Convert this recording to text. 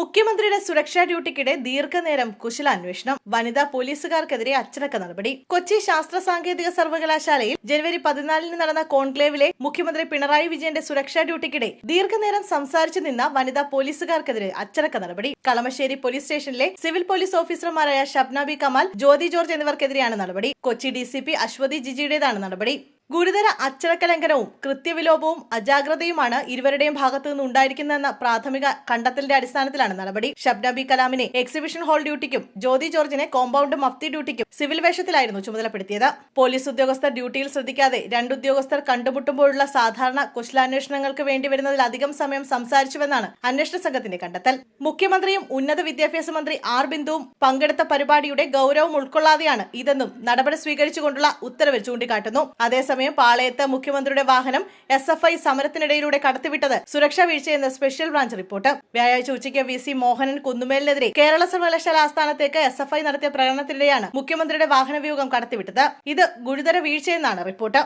മുഖ്യമന്ത്രിയുടെ സുരക്ഷാ ഡ്യൂട്ടിക്കിടെ ദീർഘനേരം കുശലാന്വേഷണം. വനിതാ പോലീസുകാർക്കെതിരെ അച്ചടക്ക നടപടി. കൊച്ചി ശാസ്ത്ര സാങ്കേതിക സർവകലാശാലയിൽ ജനുവരി പതിനാലിന് നടന്ന കോൺക്ലേവിലെ മുഖ്യമന്ത്രി പിണറായി വിജയന്റെ സുരക്ഷാ ഡ്യൂട്ടിക്കിടെ ദീർഘനേരം സംസാരിച്ചു നിന്ന വനിതാ പോലീസുകാർക്കെതിരെ അച്ചടക്ക നടപടി. കളമശ്ശേരി പോലീസ് സ്റ്റേഷനിലെ സിവിൽ പോലീസ് ഓഫീസർമാരായ ഷബ്നാബി കമാൽ ജ്യോതി ജോർജ് എന്നിവർക്കെതിരെയാണ് നടപടി. Kochi D C P Aswathi ജിജിയുടേതാണ് നടപടി. ഗുരുതര അച്ചടക്കലംഘനവും കൃത്യവിലോപവും അജാഗ്രതയുമാണ് ഇരുവരുടെയും ഭാഗത്തു നിന്ന് ഉണ്ടായിരിക്കുന്നതെന്ന പ്രാഥമിക കണ്ടെത്തലിന്റെ അടിസ്ഥാനത്തിലാണ് നടപടി. ഷബ്ന ബി കലാമിനെ എക്സിബിഷൻ ഹാൾ ഡ്യൂട്ടിക്കും ജ്യോതി ജോർജിനെ കോമ്പൗണ്ട് മഫ്തി ഡ്യൂട്ടിക്കും സിവിൽ വേഷത്തിലായിരുന്നു ചുമതലപ്പെടുത്തിയത്. പോലീസ് ഉദ്യോഗസ്ഥർ ഡ്യൂട്ടിയിൽ ശ്രദ്ധിക്കാതെ രണ്ട് ഉദ്യോഗസ്ഥർ കണ്ടുമുട്ടുമ്പോഴുള്ള സാധാരണ കുശലാന്വേഷണങ്ങൾക്ക് വേണ്ടി വരുന്നതിലധികം സമയം സംസാരിച്ചുവെന്നാണ് അന്വേഷണ സംഘത്തിന്റെ കണ്ടെത്തൽ. മുഖ്യമന്ത്രിയും ഉന്നത വിദ്യാഭ്യാസ മന്ത്രി ആർ ബിന്ദുവും പങ്കെടുത്ത പരിപാടിയുടെ ഗൗരവം ഉൾക്കൊള്ളാതെയാണ് ഇതെന്നും നടപടി സ്വീകരിച്ചുകൊണ്ടുള്ള ഉത്തരവിൽ ചൂണ്ടിക്കാട്ടുന്നു. അതേസമയം പാളയത്ത് മുഖ്യമന്ത്രിയുടെ വാഹനം എസ് എഫ് ഐ സമരത്തിനിടയിലൂടെ കടത്തിവിട്ടത് സുരക്ഷാ വീഴ്ചയെന്ന് സ്പെഷ്യൽ ബ്രാഞ്ച് റിപ്പോർട്ട്. വ്യാഴാഴ്ച ഉച്ചയ്ക്ക് വി സി മോഹനൻ കുന്നുമേലിനെതിരെ കേരള സർവകലാശാല ആസ്ഥാനത്തേക്ക് എസ് എഫ് ഐ നടത്തിയ പ്രകടനത്തിനിടെയാണ് മുഖ്യമന്ത്രിയുടെ വാഹനവ്യൂഹം കടത്തിവിട്ടത്. ഇത് ഗുരുതര വീഴ്ചയെന്നാണ് റിപ്പോർട്ട്.